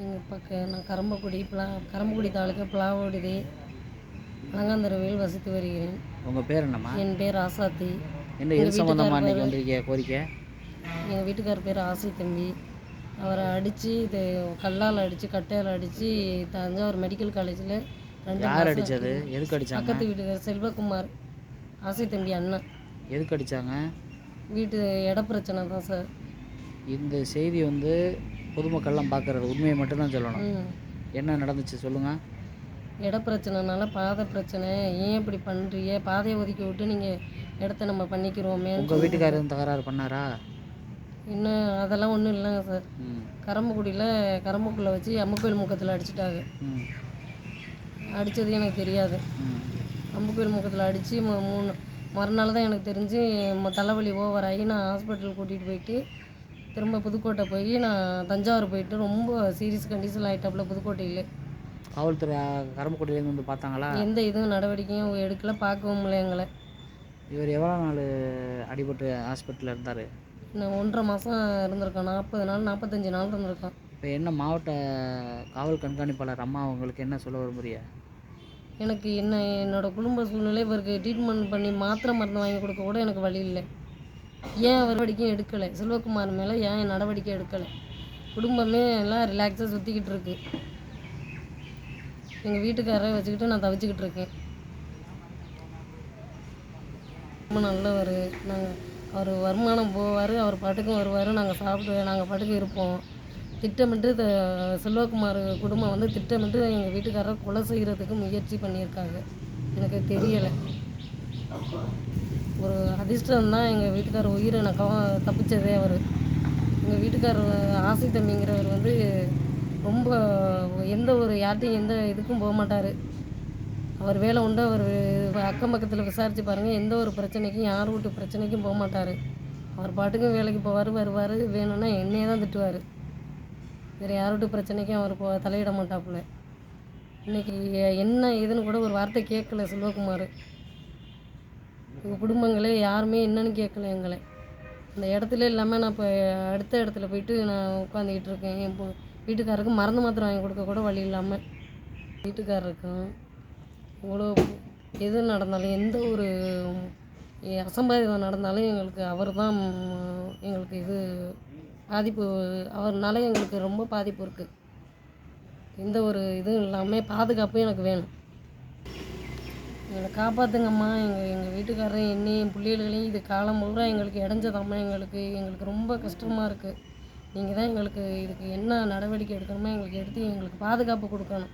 எங்கள் பக்கம் நான் கரம்பக்குடி பிளா கரம்பக்குடி தாலுக்கா பிளாவடுதி அலங்காந்தரவையில் வசித்து வருகிறேன். உங்கள் பேர் என்னம்மா? என் பேர் ஆசாத்தி. என்ன சம்மந்தமாக வந்திருக்கீங்க கோரிக்கை? எங்கள் வீட்டுக்கார் பேர் ஆசை தம்பி. அவரை அடித்து இது கல்லால் அடித்து கட்டையால் அடித்து தஞ்சாவூர் மெடிக்கல் காலேஜில் ரெண்டு யார் அடித்தது எதுக்கு அடித்தாங்க பக்கத்து வீட்டுக்கார் செல்வகுமார் ஆசை தம்பி அண்ணன். எதுக்கு அடித்தாங்க வீட்டு இட பிரச்சனை தான் சார். இந்த செய்தி வந்து பொதுமக்கள்லாம் பார்க்குறது உண்மையை மட்டும்தான் சொல்லணும். என்ன நடந்துச்சு சொல்லுங்கள் இட பிரச்சனைனால பாதை பிரச்சனை. ஏன் இப்படி பண்ணுறீங்க பாதையை ஒதுக்கி விட்டு நீங்கள் இடத்த நம்ம பண்ணிக்கிறோமே உங்கள் வீட்டுக்காரர் தகராறு பண்ணாரா? இன்னும் அதெல்லாம் ஒன்றும் இல்லைங்க சார். கரம்பக்குடியில் கரம்பக்குள்ள வச்சு அம்மக்கோயில் முக்கத்தில் அடிச்சிட்டாங்க. அடித்தது எனக்கு தெரியாது. அம்புக்கோயில் முக்கத்தில் அடித்து மூணு மறுநாள் தான் எனக்கு தெரிஞ்சு தலைவலி ஓவர் ஆகி நான் ஹாஸ்பிட்டல் கூட்டிகிட்டு போயிட்டு திரும்ப புதுக்கோட்டை போய் நான் தஞ்சாவூர் போயிட்டு ரொம்ப சீரியஸ் கண்டிஷன் ஆகிட்டாப்புல புதுக்கோட்டையில். காவல்துறை கரம்பக்குடியிலேருந்து வந்து பார்த்தாங்களா? எந்த இதுவும் நடவடிக்கையும் எடுக்கல பார்க்கவும் இல்லை எங்களை. இவர் எவ்வளோ நாள் அடிபட்டு ஹாஸ்பிட்டலில் இருந்தார்? நான் ஒன்றரை மாதம் இருந்திருக்கேன் நாற்பது நாள் நாற்பத்தஞ்சு நாள் இருந்திருக்கேன் இப்போ என்ன மாவட்ட காவல் கண்காணிப்பாளர் அம்மா உங்களுக்கு என்ன சொல்ல விரும்புறியா எனக்கு என்ன என்னோடய குடும்ப சூழ்நிலை இவருக்கு ட்ரீட்மெண்ட் பண்ணி மாத்திரை மருந்து வாங்கி கொடுக்க கூட எனக்கு வழி இல்லை. ஏன் அவர் நடவடிக்கையும் எடுக்கலை? செல்வகுமார் மேலே ஏன் நடவடிக்கை எடுக்கலை? குடும்பமே எல்லாம் ரிலாக்ஸாக சுற்றிக்கிட்டு இருக்கு. எங்கள் வீட்டுக்காரரை வச்சுக்கிட்டு நான் தவிச்சுக்கிட்டு இருக்கேன். ரொம்ப நல்லவர். நாங்கள் அவர் வருமானம் போவார் அவர் பாட்டுக்கும் வருவார். நாங்கள் சாப்பிட்டு நாங்கள் பாட்டுக்கு இருப்போம். திட்டமிட்டு த- செல்வகுமார் குடும்பம் வந்து திட்டமிட்டு எங்கள் வீட்டுக்காரரை கொலை செய்கிறதுக்கு முயற்சி பண்ணியிருக்காங்க. எனக்கு தெரியலை. ஒரு அதிர்ஷ்டம் தான் எங்கள் வீட்டுக்காரர் உயிரை நான் கவ- தப்பிச்சதே அவர். எங்கள் வீட்டுக்காரர் ஆசை தம்பிங்கிறவர் வந்து ரொம்ப எந்த ஒரு யார்ட்டையும் எந்த இதுக்கும் போக மாட்டார். அவர் வேலை உண்டு அவர் அக்கம் பக்கத்தில் விசாரித்து பாருங்கள் எந்த ஒரு பிரச்சனைக்கும் யார் வீட்டு பிரச்சனைக்கும் போக மாட்டார். அவர் பாட்டுக்கும் வேலைக்கு போவார் வருவார் வேணும்னா என்னையே தான் திட்டுவார். வேறு யார் வீட்டு பிரச்சனைக்கும் அவர் போ தலையிட மாட்டாப்புல. இன்னைக்கு என்ன ஏதுன்னு கூட ஒரு வார்த்தை கேட்கல செல்வகுமார். எங்கள் குடும்பங்களே யாருமே என்னன்னு கேட்கல எங்களை. அந்த இடத்துல இல்லாமல் நான் இப்போ அடுத்த இடத்துல போயிட்டு நான் உட்காந்துக்கிட்டு இருக்கேன். என் வீட்டுக்காரருக்கு மருந்து மாத்திரை வாங்கி கொடுக்க கூட வழி இல்லாமல் வீட்டுக்காரருக்கும் இவ்வளோ எது நடந்தாலும் எந்த ஒரு அசம்பாதிதம் அசம்பாவிதம் நடந்தாலும் எங்களுக்கு அவர் தான் எங்களுக்கு இது பாதிப்பு அவர்னால எங்களுக்கு ரொம்ப பாதிப்பு இருக்குது எந்த ஒரு இதுவும் இல்லாமல் பாதுகாப்பும் எனக்கு வேணும். எங்களை காப்பாற்றுங்கம்மா எங்கள் எங்கள் வீட்டுக்காரரும் என்னையும் என் பிள்ளைகளையும் இது காலம் பூரா எங்களுக்கு இடைஞ்சதாம்மா. எங்களுக்கு எங்களுக்கு ரொம்ப கஷ்டமாக இருக்குது நீங்கள் தான் எங்களுக்கு இதுக்கு என்ன நடவடிக்கை எடுக்கணுமோ எங்களுக்கு எடுத்து எங்களுக்கு பாதுகாப்பு கொடுக்கணும்.